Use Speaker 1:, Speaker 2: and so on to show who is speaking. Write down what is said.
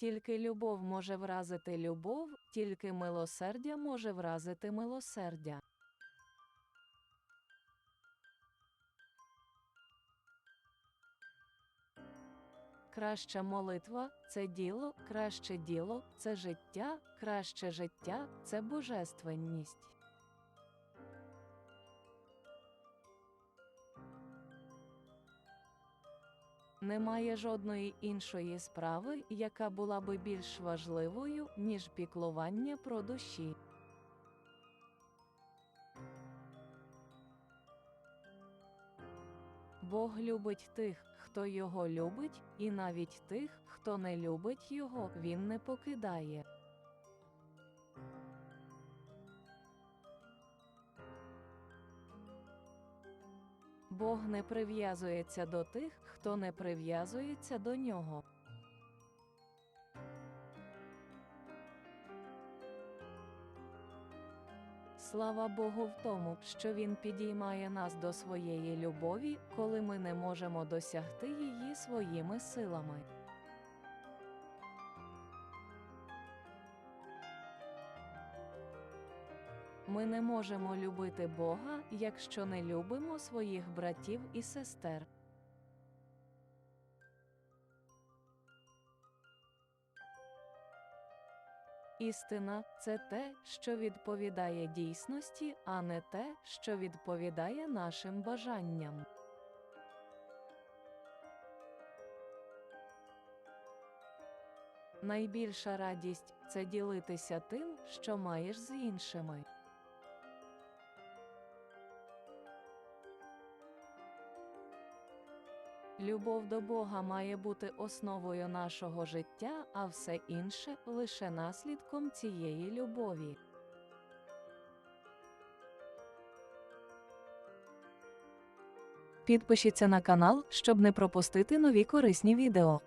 Speaker 1: Тільки любов може вразити любов, тільки милосердя може вразити милосердя. Краща молитва це діло, краще діло це життя, краще життя це божественність. Немає жодної іншої справи, яка була би більш важливою, ніж піклування про душі. Бог любить тих, хто його любить, і навіть тих, хто не любить його, він не покидає. Бог не прив'язується до тих, хто не прив'язується до нього. Слава Богу в тому, що Він підіймає нас до своєї любові, коли ми не можемо досягти її своїми силами. Ми не можемо любити Бога, якщо не любимо своїх братів і сестер. Істина це те, що відповідає дійсності, а не те, що відповідає нашим бажанням. Найбільша радість це ділитися тим, що маєш з іншими. Любов до Бога має бути основою нашого життя, а все інше лише наслідком цієї любові. Підпишіться на канал, щоб не пропустити нові корисні відео.